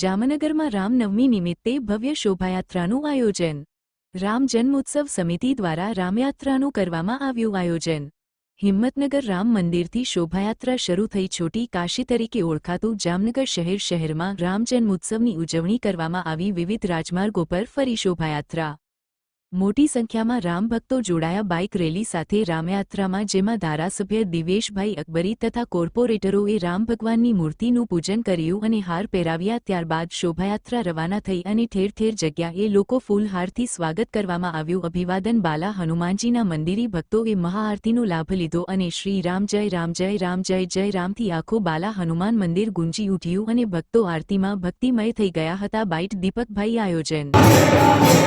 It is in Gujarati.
જામનગરમાં રામનવમી નિમિત્તે ભવ્ય શોભાયાત્રાનું આયોજન. રામ જન્મોત્સવ સમિતિ દ્વારા રામયાત્રાનું કરવામાં આવ્યું આયોજન. હિંમતનગર રામ મંદિરથી શોભાયાત્રા શરૂ થઈ છોટી કાશી તરીકે ઓળખાતું જામનગર શહેર શહેરમાં રામ જન્મોત્સવની ઉજવણી કરવામાં આવી વિવિધ રાજમાર્ગો પર ફરી શોભાયાત્રા. મોટી સંખ્યામાં રામ ભક્તો જોડાયા બાઇક રેલી સાથે રામયાત્રામાં, જેમાં ધારાસભ્ય દિવેશભાઈ અકબરી તથા કોર્પોરેટરોએ રામ ભગવાનની મૂર્તિનું પૂજન કર્યું અને હાર પહેરાવ્યા. ત્યારબાદ શોભાયાત્રા રવાના થઈ અને ઠેર ઠેર જગ્યાએ લોકો ફૂલહારથી સ્વાગત કરવામાં આવ્યું. અભિવાદન બાલા હનુમાનજીના મંદિરી ભક્તોએ મહાઆરતીનો લાભ લીધો અને શ્રી રામ જય રામ જય રામ જય જય રામથી આખો બાલા હનુમાન મંદિર ગુંજી ઉઠ્યું અને ભક્તો આરતીમાં ભક્તિમય થઈ ગયા હતા. બાઇટ દીપકભાઈ આયોજન.